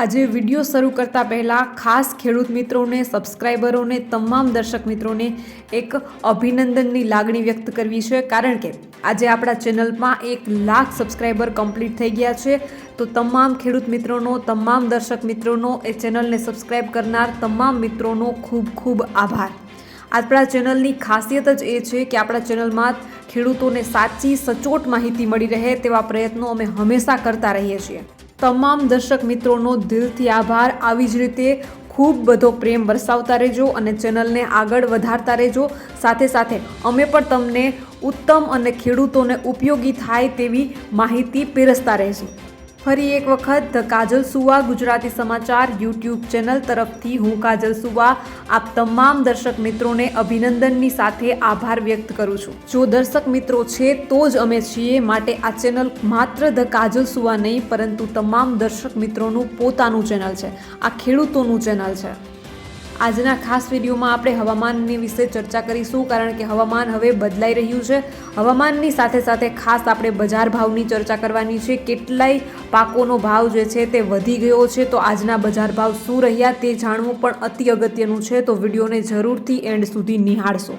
આજે વીડિયો શરૂ કરતા પહેલાં ખાસ ખેડૂત મિત્રોને સબસ્ક્રાઈબરોને તમામ દર્શક મિત્રોને એક અભિનંદનની લાગણી વ્યક્ત કરવી છે. કારણ કે આજે આપણા ચેનલમાં એક લાખ સબસ્ક્રાઈબર કમ્પ્લીટ થઈ ગયા છે. તો તમામ ખેડૂત મિત્રોનો, તમામ દર્શક મિત્રોનો એ ચેનલને સબસ્ક્રાઈબ કરનાર તમામ મિત્રોનો ખૂબ ખૂબ આભાર. આપણા ચેનલની ખાસિયત જ એ છે કે આપણા ચેનલમાં ખેડૂતોને સાચી, સચોટ માહિતી મળી રહે તેવા પ્રયત્નો અમે હંમેશા કરતા રહીએ છીએ. તમામ દર્શક મિત્રોનો દિલથી આભાર. આવી જ રીતે ખૂબ બધો પ્રેમ વરસાવતા રહેજો અને ચેનલને આગળ વધારતા રહેજો. સાથે સાથે અમે પણ તમને ઉત્તમ અને ખેડૂતોને ઉપયોગી થાય તેવી માહિતી પીરસતા રહીશું. ફરી એક વખત કાજલ સુવા ગુજરાતી સમાચાર યુટ્યુબ ચેનલ તરફથી. હું કાજલ સુવા. આપ તમામ દર્શક મિત્રોને અભિનંદનની સાથે આભાર વ્યક્ત કરું છું. જો દર્શક મિત્રો છે તો જ અમે છીએ માટે આ ચેનલ માત્ર ધ કાજલ સુવા નહીં, પરંતુ તમામ દર્શક મિત્રોનું પોતાનું ચેનલ છે. આ ખેડૂતોનું ચેનલ છે. આજના ખાસ વિડીયોમાં આપણે હવામાનની વિશે ચર્ચા કરીશું, કારણ કે હવામાન હવે બદલાઈ રહ્યું છે. હવામાનની સાથે સાથે ખાસ આપણે બજાર ભાવની ચર્ચા કરવાની છે. કેટલાય પાકોનો ભાવ જે છે તે વધી ગયો છે. તો આજના બજાર ભાવ શું રહ્યા તે જાણવું પણ અતિ અગત્યનું છે. તો વિડીયોને જરૂરથી એન્ડ સુધી નિહાળશો.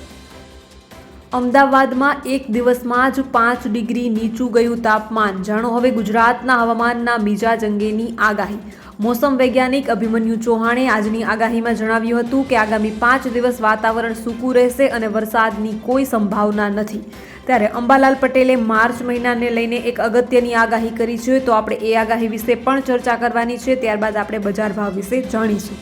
અમદાવાદમાં એક દિવસમાં જ પાંચ ડિગ્રી નીચું ગયું તાપમાન. જાણો હવે ગુજરાતના હવામાનના મિજાજ અંગેની આગાહી. મોસમ વૈજ્ઞાનિક અભિમન્યુ ચૌહાણે આજની આગાહીમાં જણાવ્યું હતું કે આગામી પાંચ દિવસ વાતાવરણ સૂકું રહેશે અને વરસાદની કોઈ સંભાવના નથી. ત્યારે અંબાલાલ પટેલે માર્ચ મહિનાને લઈને એક અગત્યની આગાહી કરી છે. તો આપણે એ આગાહી વિશે પણ ચર્ચા કરવાની છે. ત્યારબાદ આપણે બજાર ભાવ વિશે જાણીશું.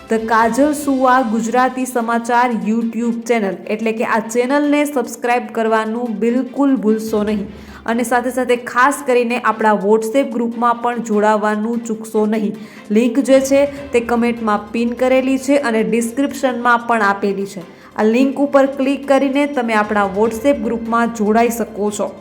ધ કાજલ સુવા ગુજરાતી સમાચાર યુટ્યુબ ચેનલ. એટલે કે આ ચેનલને સબસ્ક્રાઇબ કરવાનું બિલકુલ ભૂલશો નહીં. અને સાથે સાથે ખાસ કરીને આપણા વોટ્સએપ ગ્રુપમાં પણ જોડાવાનું ચૂકશો નહીં. લિંક જે છે તે કમેન્ટમાં પિન કરેલી છે અને ડિસ્ક્રિપ્શનમાં પણ આપેલી છે. આ લિંક ઉપર ક્લિક કરીને તમે આપણા વોટ્સએપ ગ્રુપમાં જોડાઈ શકો છો.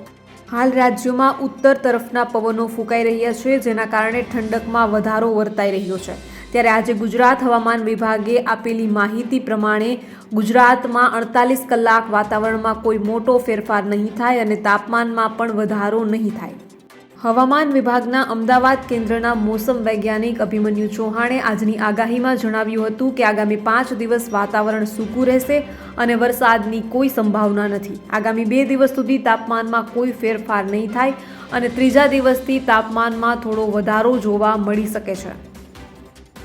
હાલ રાજ્યમાં ઉત્તર તરફના પવનો ફૂંકાઈ રહ્યા છે, જેના કારણે ઠંડકમાં વધારો વર્તાઈ રહ્યો છે. ત્યારે આજે ગુજરાત હવામાન વિભાગે આપેલી માહિતી પ્રમાણે ગુજરાતમાં અડતાલીસ કલાક વાતાવરણમાં કોઈ મોટો ફેરફાર નહીં થાય અને તાપમાનમાં પણ વધારો નહીં થાય. હવામાન વિભાગના અમદાવાદ કેન્દ્રના મોસમ વૈજ્ઞાનિક અભિમન્યુ ચૌહાણે આજની આગાહીમાં જણાવ્યું હતું કે આગામી પાંચ દિવસ વાતાવરણ સૂકું રહેશે અને વરસાદની કોઈ સંભાવના નથી. આગામી બે દિવસ સુધી તાપમાનમાં કોઈ ફેરફાર નહીં થાય અને ત્રીજા દિવસથી તાપમાનમાં થોડો વધારો જોવા મળી શકે છે.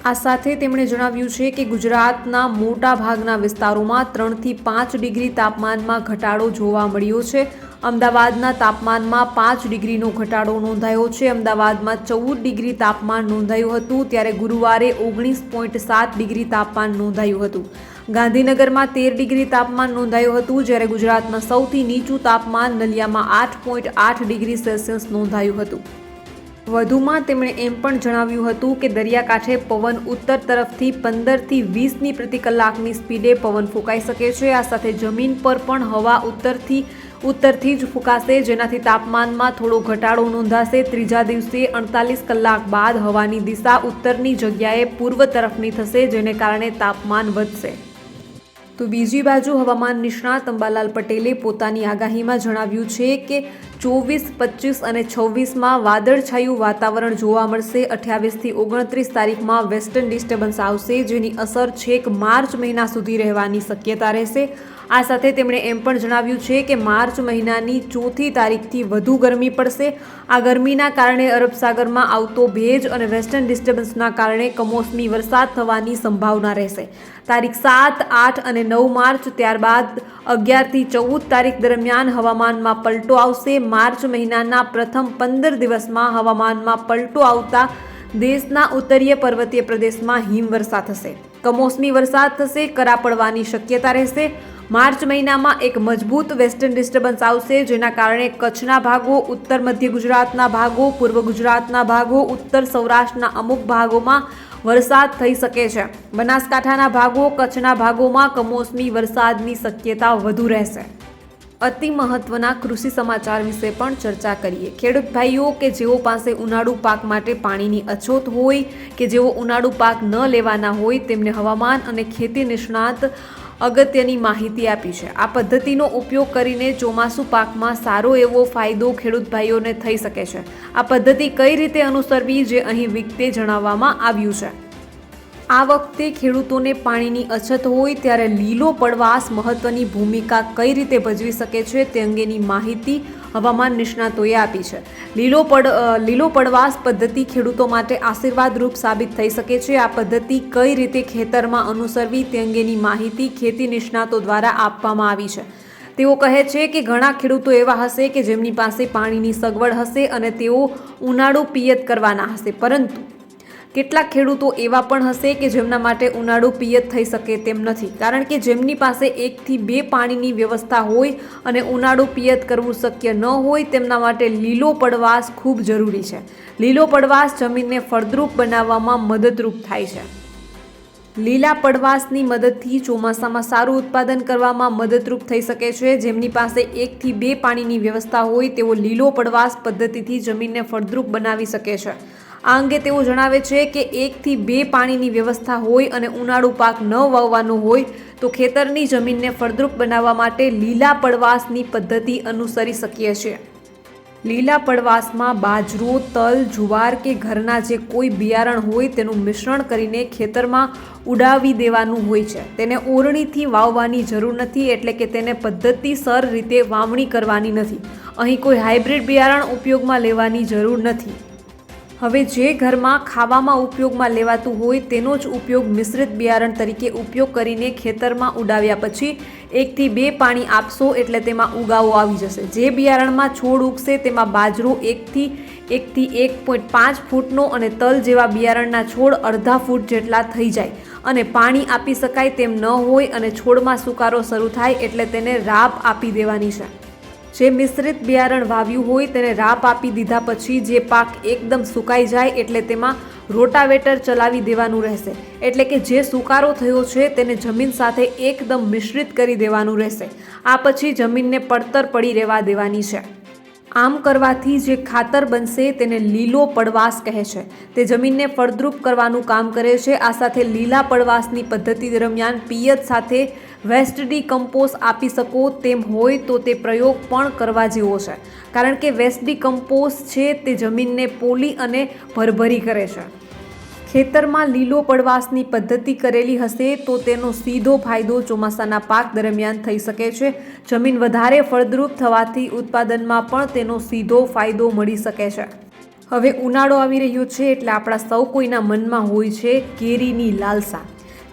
આ સાથે તેમણે જણાવ્યું છે કે ગુજરાતના મોટા ભાગના વિસ્તારોમાં ત્રણથી પાંચ ડિગ્રી તાપમાનમાં ઘટાડો જોવા મળ્યો છે. અમદાવાદના તાપમાનમાં પાંચ ડિગ્રીનો ઘટાડો નોંધાયો છે. અમદાવાદમાં ચૌદ ડિગ્રી તાપમાન નોંધાયું હતું, ત્યારે ગુરુવારે ઓગણીસ પોઈન્ટ સાત ડિગ્રી તાપમાન નોંધાયું હતું. ગાંધીનગરમાં તેર ડિગ્રી તાપમાન નોંધાયું હતું, જ્યારે ગુજરાતમાં સૌથી નીચું તાપમાન નલિયામાં આઠ પોઈન્ટ આઠ ડિગ્રી સેલ્સિયસ નોંધાયું હતું. વધુમાં તેમણે એમ પણ જણાવ્યું હતું કે દરિયાકાંઠે પવન ઉત્તર તરફથી પંદરથી વીસની પ્રતિ કલાકની સ્પીડે પવન ફૂંકાઈ શકે છે. આ સાથે જમીન પર પણ હવા ઉત્તરથી ઉત્તરથી જ ફૂંકાશે, જેનાથી તાપમાનમાં થોડો ઘટાડો નોંધાશે. ત્રીજા દિવસે અડતાલીસ કલાક બાદ હવાની દિશા ઉત્તરની જગ્યાએ પૂર્વ તરફની થશે, જેને કારણે તાપમાન વધશે. તો બીજી બાજુ હવામાન નિષ્ણાત અંબાલાલ પટેલે પોતાની આગાહીમાં જણાવ્યું છે કે ચોવીસ, પચીસ અને છવ્વીસમાં વાદળછાયું વાતાવરણ જોવા મળશે. અઠ્યાવીસથી ઓગણત્રીસ તારીખમાં વેસ્ટર્ન ડિસ્ટર્બન્સ આવશે, જેની અસર છેક માર્ચ મહિના સુધી રહેવાની શક્યતા રહેશે. આ સાથે તેમણે એમ પણ જણાવ્યું છે કે માર્ચ મહિનાની ચોથી તારીખથી વધુ ગરમી પડશે. આ ગરમીના કારણે અરબ સાગરમાં આવતો ભેજ અને વેસ્ટર્ન ડિસ્ટર્બન્સના કારણે કમોસમી વરસાદ થવાની સંભાવના રહેશે. તારીખ સાત, આઠ અને નવ માર્ચ ત્યારબાદ અગિયારથી ચૌદ તારીખ દરમિયાન હવામાનમાં પલટો આવશે. માર્ચ મહિનાના પ્રથમ પંદર દિવસમાં હવામાનમાં પલટો આવતા દેશના ઉત્તરીય પર્વતીય પ્રદેશમાં હિમવર્ષા થશે. કમોસમી વરસાદ થશે, કરા પડવાની શક્યતા રહેશે. માર્ચ મહિનામાં એક મજબૂત વેસ્ટર્ન ડિસ્ટર્બન્સ આવશે, જેના કારણે કચ્છના ભાગો, ઉત્તર મધ્ય ગુજરાતના ભાગો, પૂર્વ ગુજરાતના ભાગો, ઉત્તર સૌરાષ્ટ્રના અમુક ભાગોમાં વરસાદ થઈ શકે છે. બનાસકાંઠાના ભાગો, કચ્છના ભાગોમાં કમોસમી વરસાદની શક્યતા વધુ રહેશે. અતિ મહત્વના કૃષિ સમાચાર વિશે પણ ચર્ચા કરીએ. ખેડૂત ભાઈઓ કે જેઓ પાસે ઉનાળુ પાક માટે પાણીની અછત હોય કે જેઓ ઉનાળુ પાક ન લેવાના હોય, તેમને હવામાન અને ખેતી નિષ્ણાત અગત્યની માહિતી આપી છે. આ પદ્ધતિનો ઉપયોગ કરીને ચોમાસુ પાકમાં સારો એવો ફાયદો ખેડૂત ભાઈઓને થઈ શકે છે. આ પદ્ધતિ કઈ રીતે અનુસરવી જે અહીં વિગતે જણાવવામાં આવ્યું છે. આ વખતે ખેડૂતોને પાણીની અછત હોય ત્યારે લીલો પડવાશ મહત્વની ભૂમિકા કઈ રીતે ભજવી શકે છે તે અંગેની માહિતી હવામાન નિષ્ણાતોએ આપી છે. લીલો પડ લીલો પડવાશ પદ્ધતિ ખેડૂતો માટે આશીર્વાદરૂપ સાબિત થઈ શકે છે. આ પદ્ધતિ કઈ રીતે ખેતરમાં અનુસરવી તે અંગેની માહિતી ખેતી નિષ્ણાતો દ્વારા આપવામાં આવી છે. તેઓ કહે છે કે ઘણા ખેડૂતો એવા હશે કે જેમની પાસે પાણીની સગવડ હશે અને તેઓ ઉનાળુ પિયત કરવાના હશે. પરંતુ કેટલાક ખેડૂતો એવા પણ હશે કે જેમના માટે ઉનાળો પિયત થઈ શકે તેમ નથી. કારણ કે જેમની પાસે એકથી બે પાણીની વ્યવસ્થા હોય અને ઉનાળો પિયત કરવું શક્ય ન હોય, તેમના માટે લીલો પડવાશ ખૂબ જરૂરી છે. લીલો પડવાશ જમીનને ફળદ્રુપ બનાવવામાં મદદરૂપ થાય છે. લીલા પડવાશની મદદથી ચોમાસામાં સારું ઉત્પાદન કરવામાં મદદરૂપ થઈ શકે છે. જેમની પાસે એકથી બે પાણીની વ્યવસ્થા હોય, તેઓ લીલો પડવાશ પદ્ધતિથી જમીનને ફળદ્રુપ બનાવી શકે છે. આ અંગે તેઓ જણાવે છે કે એકથી બે પાણીની વ્યવસ્થા હોય અને ઉનાળુ પાક ન વાવવાનો હોય તો ખેતરની જમીનને ફળદ્રુપ બનાવવા માટે લીલા પડવાશની પદ્ધતિ અનુસરી શકીએ છીએ. લીલા પડવાશમાં બાજરો, તલ, જુવાર કે ઘરના જે કોઈ બિયારણ હોય તેનું મિશ્રણ કરીને ખેતરમાં ઉડાવી દેવાનું હોય છે. તેને ઓરણીથી વાવવાની જરૂર નથી એટલે કે તેને પદ્ધતિસર રીતે વાવણી કરવાની નથી. અહીં કોઈ હાઇબ્રિડ બિયારણ ઉપયોગમાં લેવાની જરૂર નથી. હવે જે ઘરમાં ખાવામાં ઉપયોગમાં લેવાતું હોય તેનો જ ઉપયોગ મિશ્રિત બિયારણ તરીકે ઉપયોગ કરીને ખેતરમાં ઉડાવ્યા પછી એકથી બે પાણી આપશો એટલે તેમાં ઉગાવો આવી જશે. જે બિયારણમાં છોડ ઉગશે તેમાં બાજરો એકથી એકથી એક પોઈન્ટ પાંચ ફૂટનો અને તલ જેવા બિયારણના છોડ અડધા ફૂટ જેટલા થઈ જાય અને પાણી આપી શકાય તેમ ન હોય અને છોડમાં સુકારો શરૂ થાય એટલે તેને રાપ આપી દેવાની છે. જે મિશ્રિત બિયારણ વાવ્યું હોય તેને રાપ આપી દીધા પછી જે પાક એકદમ સુકાઈ જાય એટલે તેમાં રોટાવેટર ચલાવી દેવાનું રહેશે. એટલે કે જે સુકારો થયો છે તેને જમીન સાથે એકદમ મિશ્રિત કરી દેવાનું રહેશે. આ પછી જમીનને પડતર પડી રહેવા દેવાની છે. આમ કરવાથી જે ખાતર બનશે તેને લીલો પડવાશ કહે છે. તે જમીનને ફળદ્રુપ કરવાનું કામ કરે છે. આ સાથે લીલા પડવાશની પદ્ધતિ દરમિયાન પિયત સાથે વેસ્ટ ડી કમ્પોઝ આપી શકો તેમ હોય તો તે પ્રયોગ પણ કરવા જેવો છે. કારણ કે વેસ્ટ ડી કમ્પોઝ છે તે જમીનને પોલી અને ભરભરી કરે છે. ખેતરમાં લીલો પડવાશની પદ્ધતિ કરેલી હશે તો તેનો સીધો ફાયદો ચોમાસાના પાક દરમિયાન થઈ શકે છે. જમીન વધારે ફળદ્રુપ થવાથી ઉત્પાદનમાં પણ તેનો સીધો ફાયદો મળી શકે છે. હવે ઉનાળો આવી રહ્યો છે એટલે આપણા સૌ કોઈના મનમાં હોય છે કેરીની લાલસા.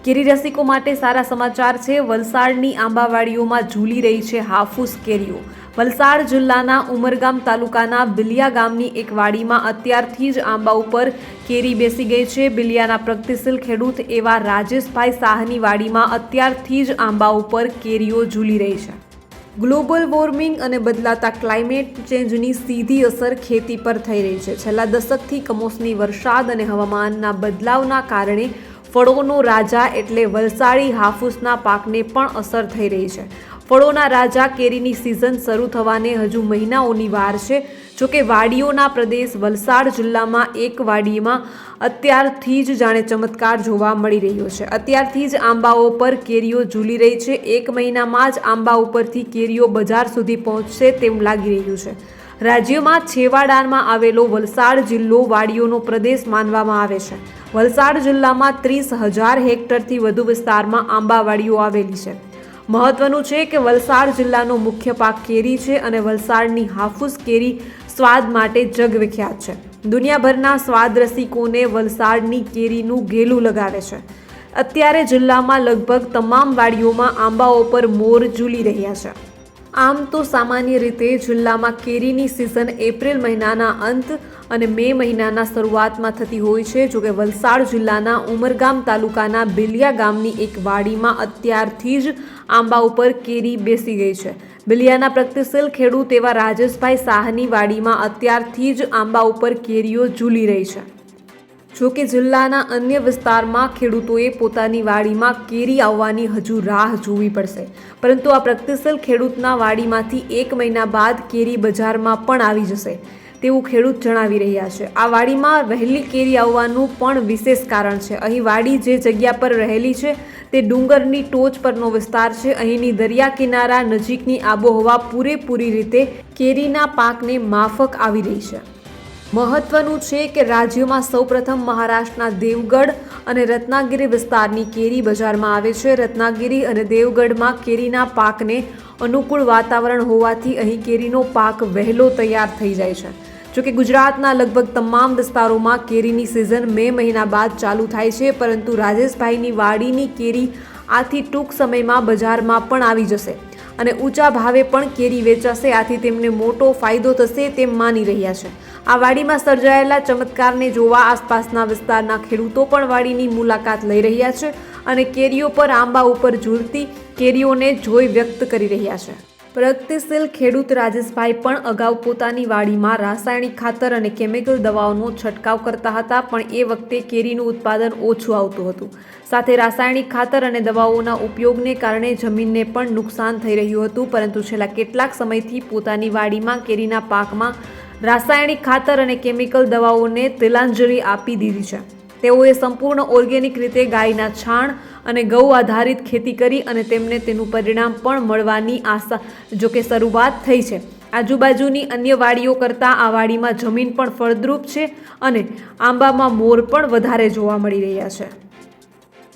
કેરી રસિકો માટે સારા સમાચાર છે. વલસાડની આંબાવાડીઓમાં ઝૂલી રહી છે હાફૂસ કેરીઓ. વલસાડ જિલ્લાના ઉમરગામ તાલુકાના બિલિયા ગામની એક વાડીમાં અત્યારથી જ આંબા ઉપર કેરી બેસી ગઈ છે. બિલિયાના પ્રગતિશીલ ખેડૂત એવા રાજેશભાઈ શાહની વાડીમાં અત્યારથી જ આંબા ઉપર કેરીઓ ઝૂલી રહી છે. ગ્લોબલ વોર્મિંગ અને બદલાતા ક્લાઇમેટ ચેન્જની સીધી અસર ખેતી પર થઈ રહી છે. છેલ્લા દશકથી કમોસમી વરસાદ અને હવામાનના બદલાવના કારણે ફળોનો રાજા એટલે વલસાડી હાફૂસના પાકને પણ અસર થઈ રહી છે. ફળોના રાજા કેરીની સિઝન શરૂ થવાને હજુ મહિનાઓની વાર છે. જોકે વાડીઓના પ્રદેશ વલસાડ જિલ્લામાં એક વાડીમાં અત્યારથી જ જાણે ચમત્કાર જોવા મળી રહ્યો છે. અત્યારથી જ આંબાઓ પર કેરીઓ ઝૂલી રહી છે. એક મહિનામાં જ આંબા ઉપરથી કેરીઓ બજાર સુધી પહોંચશે તેમ લાગી રહ્યું છે. રાજ્યમાં છેવાડામાં આવેલો વલસાડ જિલ્લો વાડીઓનો પ્રદેશ માનવામાં આવે છે. વલસાડ જિલ્લામાં ત્રીસ હજાર હેક્ટરથી વધુ વિસ્તારમાં આંબાવાડીઓ આવેલી છે. મહત્વનું છે કે વલસાડ જિલ્લાનો મુખ્ય પાક કેરી છે અને વલસાડની હાફૂસ કેરી સ્વાદ માટે જગવિખ્યાત છે. દુનિયાભરના સ્વાદ રસિકોને વલસાડની કેરીનું ઘેલું લગાવે છે. અત્યારે જિલ્લામાં લગભગ તમામ વાડીઓમાં આંબાઓ પર મોર ઝૂલી રહ્યા છે. આમ તો સામાન્ય રીતે જિલ્લામાં કેરીની સિઝન એપ્રિલ મહિનાના અંત અને મે મહિનાના શરૂઆતમાં થતી હોય છે. જોકે વલસાડ જિલ્લાના ઉમરગામ તાલુકાના બિલિયા ગામની એક વાડીમાં અત્યારથી જ આંબા ઉપર કેરી બેસી ગઈ છે. બિલિયાના પ્રગતિશીલ ખેડૂત એવા રાજેશભાઈ શાહની વાડીમાં અત્યારથી જ આંબા ઉપર કેરીઓ ઝૂલી રહી છે. જોકે જિલ્લાના અન્ય વિસ્તારમાં ખેડૂતોએ પોતાની વાડીમાં કેરી આવવાની હજુ રાહ જોવી પડશે. પરંતુ આ પ્રગતિશીલ ખેડૂતના વાડીમાંથી એક મહિના બાદ કેરી બજારમાં પણ આવી જશે. તેવું ખેડૂત જણાવી રહ્યા છે. આ વાડીમાં વહેલી કેરી આવવાનું પણ વિશેષ કારણ છે. અહીં વાડી જે જગ્યા પર રહેલી છે, તે ડુંગરની ટોચ પરનો વિસ્તાર છે. અહીંની દરિયા કિનારા નજીકની આબોહવા પૂરેપૂરી રીતે કેરીના પાકને માફક આવી રહી છે. મહત્વનું છે કે રાજ્યમાં સૌપ્રથમ મહારાષ્ટ્રના દેવગઢ અને રત્નાગીરી વિસ્તારની કેરી બજારમાં આવે છે. રત્નાગીરી અને દેવગઢમાં કેરીના પાકને અનુકૂળ વાતાવરણ હોવાથી અહીં કેરીનો પાક વહેલો તૈયાર થઈ જાય છે. જોકે ગુજરાતના લગભગ તમામ વિસ્તારોમાં કેરીની સિઝન મે મહિના બાદ ચાલુ થાય છે, પરંતુ રાજેશભાઈની વાડીની કેરી આથી ટૂંક સમયમાં બજારમાં પણ આવી જશે. અને ઊંચા ભાવે પણ કેરી વેચાશે. આથી તેમને મોટો ફાયદો થશે તેમ માની રહ્યા છે. આ વાડીમાં સર્જાયેલા ચમત્કારને જોવા આસપાસના વિસ્તારના ખેડૂતો પણ વાડીની મુલાકાત લઈ રહ્યા છે અને કેરીઓ પર આંબા ઉપર ઝૂલતી કેરીઓને જોઈ વ્યક્ત કરી રહ્યા છે. પ્રગતિશીલ ખેડૂત રાજેશભાઈ પણ અગાઉ પોતાની વાડીમાં રાસાયણિક ખાતર અને કેમિકલ દવાઓનો છંટકાવ કરતા હતા, પણ એ વખતે કેરીનું ઉત્પાદન ઓછું આવતું હતું. સાથે રાસાયણિક ખાતર અને દવાઓના ઉપયોગને કારણે જમીનને પણ નુકસાન થઈ રહ્યું હતું, પરંતુ છેલ્લા કેટલાક સમયથી પોતાની વાડીમાં કેરીના પાકમાં રાસાયણિક ખાતર અને કેમિકલ દવાઓને તિલાંજલિ આપી દીધી છે. તેઓએ સંપૂર્ણ ઓર્ગેનિક રીતે ગાયના છાણ અને ગૌ આધારિત ખેતી કરી અને તેમને તેનું પરિણામ પણ મળવાની આશા જોકે શરૂઆત થઈ છે. આજુબાજુની અન્ય વાડીઓ કરતાં આ વાડીમાં જમીન પણ ફળદ્રુપ છે અને આંબામાં મોર પણ વધારે જોવા મળી રહ્યા છે.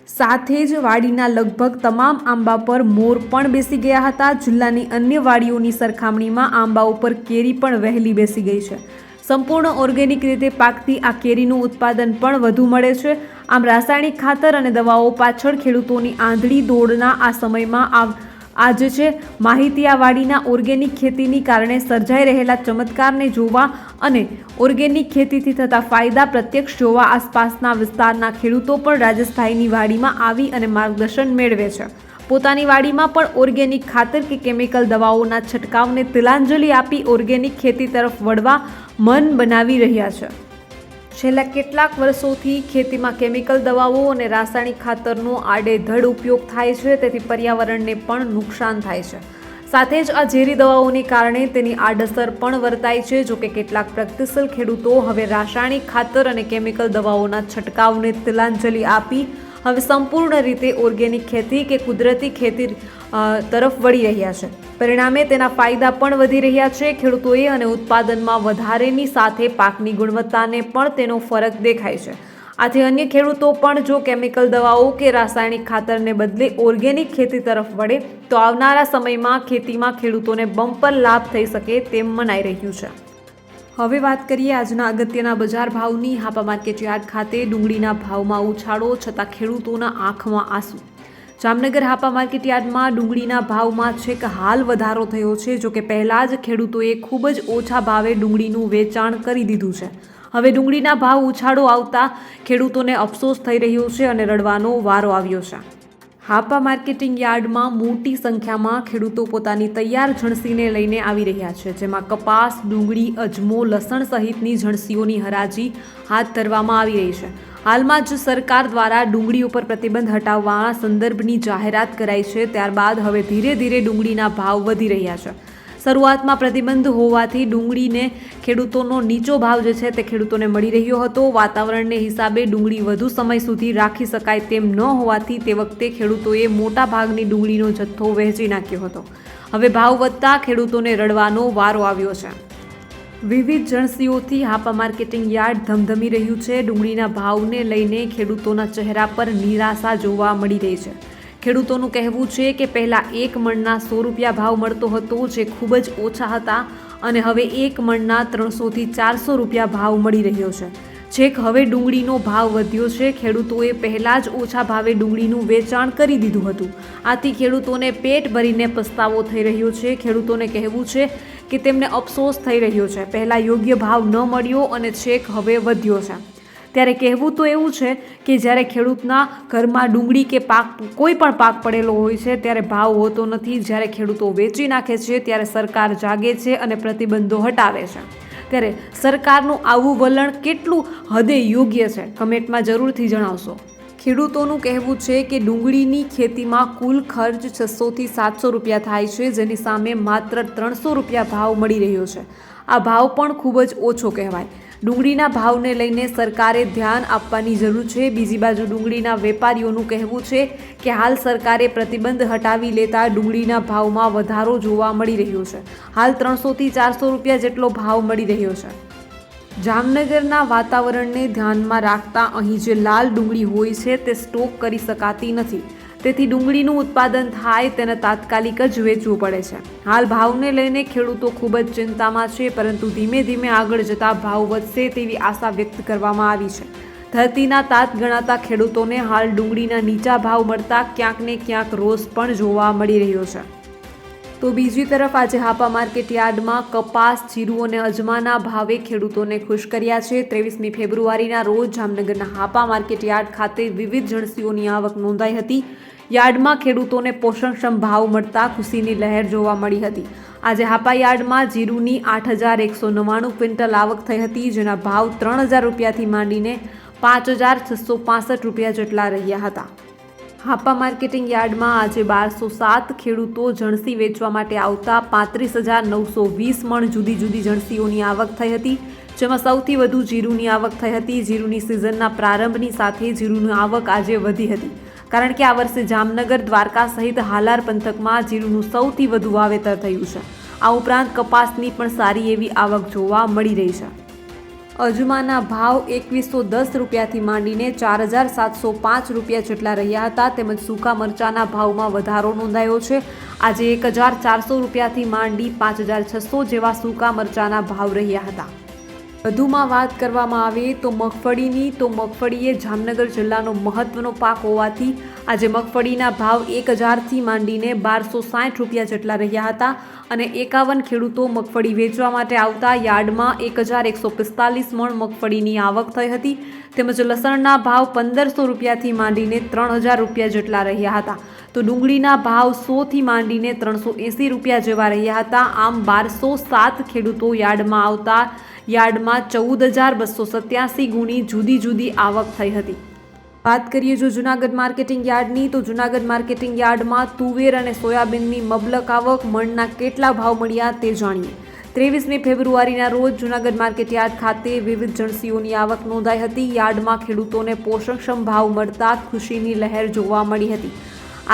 સાથે જ વાડીના લગભગ તમામ આંબા પર મોર પણ બેસી ગયા હતા. જિલ્લાની અન્ય વાડીઓની સરખામણીમાં આંબા ઉપર કેરી પણ વહેલી બેસી ગઈ છે. સંપૂર્ણ ઓર્ગેનિક રીતે પાકતી આ કેરીનું ઉત્પાદન પણ વધુ મળે છે. આમ રાસાયણિક ખાતર અને દવાઓ પાછળ ખેડૂતોની આંધળી દોડના આ સમયમાં આ આજે છે. માહિતી આ વાડીના ઓર્ગેનિક ખેતીની કારણે સર્જાઈ રહેલા ચમત્કારને જોવા અને ઓર્ગેનિક ખેતીથી થતા ફાયદા પ્રત્યક્ષ જોવા આસપાસના વિસ્તારના ખેડૂતો પણ રાજસ્થાનની વાડીમાં આવી અને માર્ગદર્શન મેળવે છે. પોતાની વાડીમાં પણ ઓર્ગેનિક ખાતર કે કેમિકલ દવાઓના છંટકાવને તિલાંજલિ આપી ઓર્ગેનિક ખેતી તરફ વળવા મન બનાવી રહ્યા છે. છેલ્લા કેટલાક વર્ષોથી ખેતીમાં કેમિકલ દવાઓ અને રાસાયણિક ખાતરનો આડેધડ ઉપયોગ થાય છે, તેથી પર્યાવરણને પણ નુકસાન થાય છે. સાથે જ આ ઝેરી દવાઓને કારણે તેની આડઅસર પણ વર્તાય છે જોકે કેટલાક પ્રગતિશીલ ખેડૂતો હવે રાસાયણિક ખાતર અને કેમિકલ દવાઓના છંટકાવને તિલાંજલિ આપી હવે સંપૂર્ણ રીતે ઓર્ગેનિક ખેતી કે કુદરતી ખેતી તરફ વળી રહ્યા છે. પરિણામે તેના ફાયદા પણ વધી રહ્યા છે. ખેડૂતોએ અને ઉત્પાદનમાં વધારેની સાથે પાકની ગુણવત્તાને પણ તેનો ફરક દેખાય છે. આથી અન્ય ખેડૂતો પણ જો કેમિકલ દવાઓ કે રાસાયણિક ખાતરને બદલે ઓર્ગેનિક ખેતી તરફ વળે, તો આવનારા સમયમાં ખેતીમાં ખેડૂતોને બમ્પર લાભ થઈ શકે તેમ મનાઈ રહ્યું છે. હવે વાત કરીએ આજના અગત્યના બજાર ભાવની. હાપા માર્કેટ યાર્ડ ખાતે ડુંગળીના ભાવમાં ઉછાળો, છતાં ખેડૂતોના આંખમાં આંસુ. જામનગર હાપા માર્કેટ યાર્ડમાં ડુંગળીના ભાવમાં છેક હાલ વધારો થયો છે, જો કે પહેલાં જ ખેડૂતોએ ખૂબ જ ઓછા ભાવે ડુંગળીનું વેચાણ કરી દીધું છે. હવે ડુંગળીના ભાવ ઉછાળો આવતા ખેડૂતોને અફસોસ થઈ રહ્યો છે અને રડવાનો વારો આવ્યો છે. હાપા માર્કેટિંગ યાર્ડમાં મોટી સંખ્યામાં ખેડૂતો પોતાની તૈયાર જણસીને લઈને આવી રહ્યા છે, જેમાં કપાસ, ડુંગળી, અજમો, લસણ સહિતની જણસીઓની હરાજી હાથ ધરવામાં આવી રહી છે. હાલમાં જ સરકાર દ્વારા ડુંગળી ઉપર પ્રતિબંધ હટાવવા સંદર્ભની જાહેરાત કરાઈ છે, ત્યારબાદ હવે ધીરે ધીરે ડુંગળીના ભાવ વધી રહ્યા છે. શરૂઆતમાં પ્રતિબંધ હોવાથી ડુંગળીને ખેડૂતોનો નીચો ભાવ જે છે તે ખેડૂતોને મળી રહ્યો હતો. વાતાવરણને હિસાબે ડુંગળી વધુ સમય સુધી રાખી શકાય તેમ ન હોવાથી તે વખતે ખેડૂતોએ મોટા ભાગની ડુંગળીનો જથ્થો વહેંચી નાખ્યો હતો. હવે ભાવ વધતા ખેડૂતોને રડવાનો વારો આવ્યો છે. વિવિધ જણસીઓથી હાપા માર્કેટિંગ યાર્ડ ધમધમી રહ્યું છે. ડુંગળીના ભાવને લઈને ખેડૂતોના ચહેરા પર નિરાશા જોવા મળી રહી છે. ખેડૂતોનું કહેવું છે કે પહેલાં એક મણના સો રૂપિયા ભાવ મળતો હતો, જે ખૂબ જ ઓછા હતા અને હવે એક મણના ત્રણસોથી ચારસો રૂપિયા ભાવ મળી રહ્યો છે. છેક હવે ડુંગળીનો ભાવ વધ્યો છે. ખેડૂતોએ પહેલાં જ ઓછા ભાવે ડુંગળીનું વેચાણ કરી દીધું હતું. આથી ખેડૂતોને પેટ ભરીને પસ્તાવો થઈ રહ્યો છે. ખેડૂતોને કહેવું છે કે તેમને અફસોસ થઈ રહ્યો છે. પહેલાં યોગ્ય ભાવ ન મળ્યો અને છેક હવે વધ્યો છે. ત્યારે કહેવું તો એવું છે કે જ્યારે ખેડૂતના ઘરમાં ડુંગળી કે પાક, કોઈ પણ પાક પડેલો હોય છે, ત્યારે ભાવ હોતો નથી. જ્યારે ખેડૂતો વેચી નાખે છે, ત્યારે સરકાર જાગે છે અને પ્રતિબંધો હટાવે છે. ત્યારે સરકારનું આવું વલણ કેટલું હદે યોગ્ય છે, કમેન્ટમાં જરૂરથી જણાવશો. ખેડૂતોનું કહેવું છે કે ડુંગળીની ખેતીમાં કુલ ખર્ચ છસોથી સાતસો રૂપિયા થાય છે, જેની સામે માત્ર ત્રણસો રૂપિયા ભાવ મળી રહ્યો છે. આ ભાવ પણ ખૂબ જ ઓછો કહેવાય. ડુંગળીના ભાવને લઈને સરકારે ધ્યાન આપવાની જરૂર છે. બીજી બાજુ ડુંગળીના વેપારીઓનું કહેવું છે કે હાલ સરકારે પ્રતિબંધ હટાવી લેતા ડુંગળીના ભાવમાં વધારો જોવા મળી રહ્યો છે. હાલ ત્રણસોથી ચારસો રૂપિયા જેટલો ભાવ મળી રહ્યો છે. જામનગરના વાતાવરણને ધ્યાનમાં રાખતા અહીં જે લાલ ડુંગળી હોય છે તે સ્ટોક કરી શકાતી નથી. તેથી ડુંગળીનું ઉત્પાદન થાય તેને તાત્કાલિક જ વેચવું પડે છે. હાલ ભાવને લઈને ખેડૂતો ખૂબ જ ચિંતામાં છે, પરંતુ ધીમે ધીમે આગળ જતા ભાવ વધશે તેવી આશા વ્યક્ત કરવામાં આવી છે. ધરતીના તાત ગણાતા ખેડૂતોને હાલ ડુંગળીના નીચા ભાવ મળતા ક્યાંક ને ક્યાંક રોષ પણ જોવા મળી રહ્યો છે. તો બીજી તરફ આજે હાપા માર્કેટ યાર્ડમાં કપાસ, જીરું અને અજમાના ભાવે ખેડૂતોને ખુશ કર્યા છે. ત્રેવીસમી ફેબ્રુઆરીના રોજ જામનગરના હાપા માર્કેટ યાર્ડ ખાતે વિવિધ જણસીઓની આવક નોંધાઈ હતી. યાર્ડમાં ખેડૂતોને પોષણક્ષમ ભાવ મળતા ખુશીની લહેર જોવા મળી હતી. આજે હાપા યાર્ડમાં જીરુની આઠ હજાર એકસો નવ્વાણું ક્વિન્ટલ આવક થઈ હતી, જેના ભાવ ત્રણ હજાર રૂપિયાથી માંડીને પાંચ હજાર છસો પાસઠ રૂપિયા જેટલા રહ્યા હતા. હાપા માર્કેટિંગ યાર્ડમાં આજે બારસો સાત ખેડૂતો જણસી વેચવા માટે આવતા પાંત્રીસ હજાર નવસો વીસ મણ જુદી જુદી જણસીઓની આવક થઈ હતી, જેમાં સૌથી વધુ જીરુની આવક થઈ હતી. જીરુની સિઝનના પ્રારંભની સાથે જીરુની આવક આજે વધી હતી. કારણ કે આ વર્ષે જામનગર, દ્વારકા સહિત હાલાર પંથકમાં જીરુનું સૌથી વધુ વાવેતર થયું છે. આ ઉપરાંત કપાસની પણ સારી એવી આવક જોવા મળી રહી છે. અજમાના ભાવ એકવીસો દસ રૂપિયાથી માંડીને ચાર હજાર સાતસો પાંચ રૂપિયા જેટલા રહ્યા હતા. તેમજ સૂકા મરચાના ભાવમાં વધારો નોંધાયો છે. આજે એક હજાર ચારસો રૂપિયાથી માંડી પાંચ હજાર છસો જેવા સૂકા મરચાના ભાવ રહ્યા હતા. વધુમાં વાત કરવામાં આવે તો મગફળીની, તો મગફળીએ જામનગર જિલ્લાનો મહત્વનો પાક હોવાથી આજે મગફળીના ભાવ એક હજારથી માંડીને બારસો સાઠ રૂપિયા જેટલા રહ્યા હતા. અને એકાવન ખેડૂતો મગફળી વેચવા માટે આવતા યાર્ડમાં એક હજાર એકસો પિસ્તાલીસ મણ મગફળીની આવક થઈ હતી. તેમજ લસણના ભાવ પંદરસો રૂપિયાથી માંડીને ત્રણ હજાર રૂપિયા જેટલા રહ્યા હતા. તો ડુંગળીના ભાવ સોથી માંડીને ત્રણસો એંસી રૂપિયા જેવા રહ્યા હતા. આમ બારસો સાત ખેડૂતો યાર્ડમાં આવતા યાર્ડમાં ચૌદ હજાર બસો સત્યાસી ગુણી જુદી જુદી આવક થઈ હતી. વાત કરીએ જો જુનાગઢ માર્કેટિંગ યાર્ડની, તો જુનાગઢ માર્કેટિંગ યાર્ડમાં તુવેર અને સોયાબીનની મબલક આવક, મણના કેટલા ભાવ મળ્યા તે જાણીએ. ત્રેવીસમી ફેબ્રુઆરીના રોજ જુનાગઢ માર્કેટ યાર્ડ ખાતે વિવિધ જણસીઓની આવક નોંધાઈ હતી. યાર્ડમાં ખેડૂતોને પોષણક્ષમ ભાવ મળતા ખુશીની લહેર જોવા મળી હતી.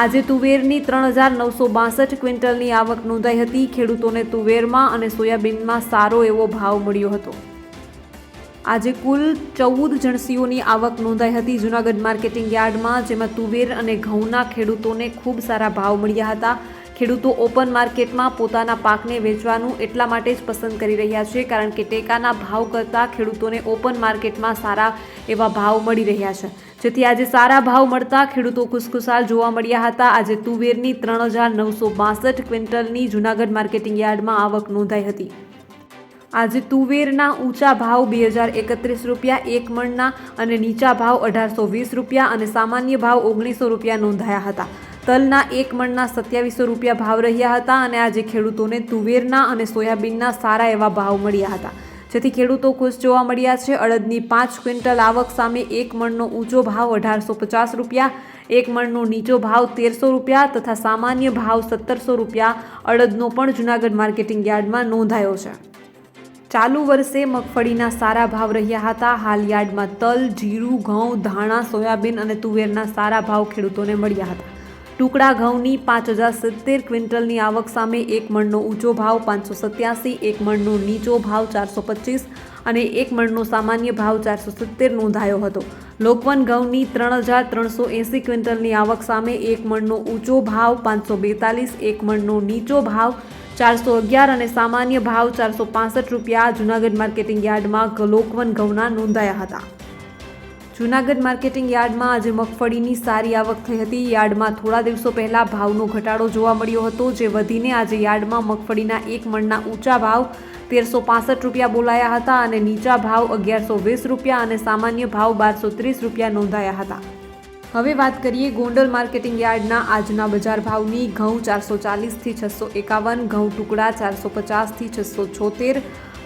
આજે તુવેરની ત્રણ હજાર નવસો બાસઠ ક્વિન્ટલની આવક નોંધાઈ હતી. ખેડૂતોને તુવેરમાં અને સોયાબીનમાં સારો એવો ભાવ મળ્યો હતો. આજે કુલ ચૌદ જણસીઓની આવક નોંધાઈ હતી જુનાગઢ માર્કેટિંગ યાર્ડમાં, જેમાં તુવેર અને ઘઉંના ખેડૂતોને ખૂબ સારા ભાવ મળ્યા હતા. ખેડૂતો ઓપન માર્કેટમાં પોતાના પાકને વેચવાનું એટલા માટે જ પસંદ કરી રહ્યા છે, કારણ કે ટેકાના ભાવ કરતાં ખેડૂતોને ઓપન માર્કેટમાં સારા એવા ભાવ મળી રહ્યા છે. જેથી આજે સારા ભાવ મળતા ખેડૂતો ખુશખુશાલ જોવા મળ્યા હતા. આજે તુવેરની ત્રણ હજાર નવસો બાસઠ ક્વિન્ટલની જુનાગઢ માર્કેટિંગ યાર્ડમાં આવક નોંધાઈ હતી. આજે તુવેરના ઊંચા ભાવ બે હજાર એકત્રીસ રૂપિયા, એક મણના અને નીચા ભાવ અઢારસો વીસ રૂપિયા અને સામાન્ય ભાવ ઓગણીસો રૂપિયા નોંધાયા હતા. તલના એક મણના સત્યાવીસો રૂપિયા ભાવ રહ્યા હતા અને આજે ખેડૂતોને તુવેરના અને સોયાબીનના સારા એવા ભાવ મળ્યા હતા. જેથી ખેડૂતો ખુશ જોવા મળ્યા છે. અડદની પાંચ ક્વિન્ટલ આવક સામે એક મણનો ઊંચો ભાવ અઢારસો પચાસ રૂપિયા, એક મણનો નીચો ભાવ તેરસો રૂપિયા તથા સામાન્ય ભાવ સત્તરસો રૂપિયા અડદનો પણ જૂનાગઢ માર્કેટિંગ યાર્ડમાં નોંધાયો છે. ચાલુ વર્ષે મગફળીના સારા ભાવ રહ્યા હતા. હાલ યાર્ડમાં તલ, જીરું, ઘઉં, ધાણા, સોયાબીન અને તુવેરના સારા ભાવ ખેડૂતોને મળ્યા હતા. ટુકડા ઘઉંની પાંચ હજાર સિત્તેર ક્વિન્ટલની આવક સામે એક મણનો ઊંચો ભાવ પાંચસો સત્યાસી, એક મણનો નીચો ભાવ ચારસો પચીસ અને એક મણનો સામાન્ય ભાવ ચારસો સિત્તેર નોંધાયો હતો. લોકવન ઘઉંની ત્રણ હજાર ત્રણસો એંસી ક્વિન્ટલની આવક સામે એક મણનો ઊંચો ભાવ પાંચસો બેતાલીસ, એક મણનો નીચો ભાવ ચારસો અગિયાર અને સામાન્ય ભાવ ચારસો પાસઠ રૂપિયા જૂનાગઢ માર્કેટિંગ યાર્ડમાં લોકવન ઘઉંના નોંધાયા હતા. જૂનાગઢ માર્કેટિંગ યાર્ડમાં આજે મગફળીની સારી આવક થઈ હતી. યાર્ડમાં થોડા દિવસો પહેલા ભાવનો ઘટાડો જોવા મળ્યો હતો, જે વધીને આજે યાર્ડમાં મગફળીના એક મણના ઊંચા ભાવ તેરસો પાસઠ રૂપિયા બોલાયા હતા અને નીચા ભાવ અગિયારસો વીસ રૂપિયા અને સામાન્ય ભાવ બારસો ત્રીસ રૂપિયા નોંધાયા હતા. હવે વાત કરીએ ગોંડલ માર્કેટિંગ યાર્ડના આજના બજાર ભાવની. ઘઉં ચારસો ચાલીસથી છસો એકાવન, ઘઉં ટુકડા ચારસો પચાસથી છસો છોતેર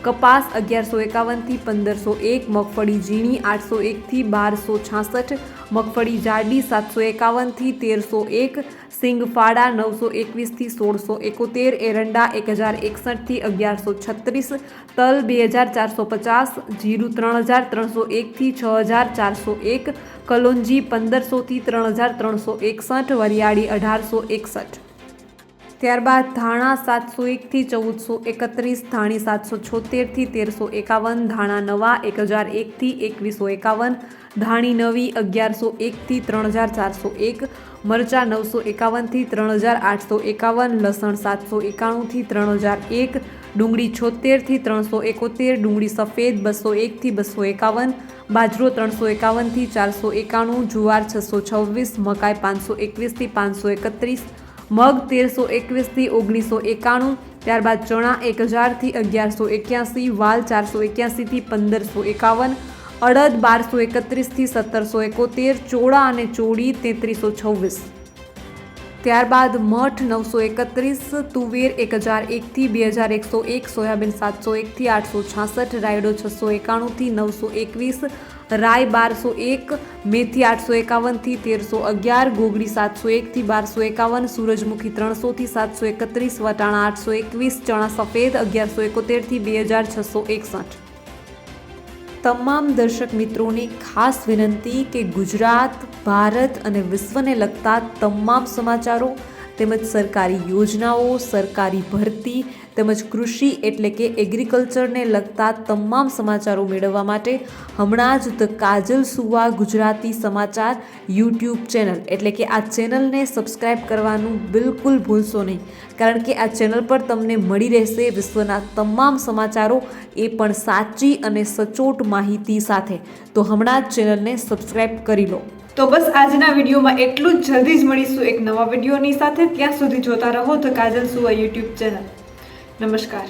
કપાસ અગિયારસો એકાવનથી પંદરસો એક, મગફળી ઝીણી આઠસો એકથી બારસો છાસઠ, મગફળી જાડી સાતસો એકાવનથી તેરસો એક, સિંગફાડા નવસો એકવીસથી સોળસો એકોતેર, એરંડા એક હજાર એકસઠથી અગિયારસો છત્રીસ, તલ બે હજાર ચારસો પચાસ, જીરું ત્રણ હજાર ત્રણસો એકથી છ હજાર ચારસો એક, કલોંજી પંદરસોથી ત્રણ હજાર ત્રણસો એકસઠ, વરિયાળી અઢારસો એકસઠ. ત્યારબાદ ધાણા સાતસો એકથી ચૌદસો એકત્રીસ, ધાણી સાતસો છોતેરથી તેરસો એકાવન, ધાણા નવા એક હજાર એકથી એકવીસો એકાવન, ધાણી નવી અગિયારસો એકથી ત્રણ હજાર ચારસો એક, મરચાં નવસો એકાવનથી ત્રણ હજાર આઠસો એકાવન, લસણ સાતસો એકાણુંથી ત્રણ હજાર એક, ડુંગળી છોતેરથી ત્રણસો એકોતેર, ડુંગળી સફેદ બસો એકથી બસો એકાવન, બાજરો ત્રણસો એકાવનથી ચારસો એકાણું, જુવાર છસો છવ્વીસ, મકાઈ પાંચસો એકવીસથી પાંચસો એકત્રીસ મગ તેરસો એકવીસથી ઓગણીસો એકાણું, ત્યારબાદ ચણા એક હજારથી અગિયારસો એક્યાસી, વાલ ચારસો એક્યાસીથી પંદરસો એકાવન, અડદ બારસો એકત્રીસથી સત્તરસો એકોતેર, ચોળા અને ચોળી તેત્રીસો છવ્વીસ. ત્યારબાદ મઠ નવસો એકત્રીસ, તુવેર એક હજાર એકથી બે હજાર એકસો એક, સોયાબીન સાતસો એકથી આઠસો છાસઠ, રાયડો છસો એકાણુંથી નવસો એકવીસ રાય બારસો એક, મેથી આઠસો એકાવનથી તેરસો અગિયાર, ગોગડી સાતસો એકથી બારસો એકાવન, સૂરજમુખી ત્રણસોથી સાતસો એકત્રીસ, વટાણા આઠસો એકવીસ, ચણા સફેદ અગિયારસો એકોતેરથી બે હજાર છસો એકસઠ. તમામ દર્શક મિત્રોને ખાસ વિનંતી કે ગુજરાત, ભારત અને વિશ્વને લગતા તમામ સમાચારો તેમજ સરકારી યોજનાઓ, સરકારી ભરતી તેમજ કૃષિ એટલે કે એગ્રીકલ્ચરને લગતા તમામ સમાચારો મેળવવા માટે હમણાં જ ધ કાજલ સુવા ગુજરાતી સમાચાર યુટ્યુબ ચેનલ એટલે કે આ ચેનલને સબસ્ક્રાઇબ કરવાનું બિલકુલ ભૂલશો નહીં. કારણ કે આ ચેનલ પર તમને મળી રહેશે વિશ્વના તમામ સમાચારો એ પણ સાચી અને સચોટ માહિતી સાથે. તો હમણાં જ ચેનલને સબસ્ક્રાઇબ કરી લો. તો બસ આજના વિડીયોમાં એટલું જ. જલ્દી જ મળીશું એક નવા વિડીયોની સાથે. ત્યાં સુધી જોતા રહો તો કાજલ સુવા યુટ્યુબ ચેનલ. નમસ્કાર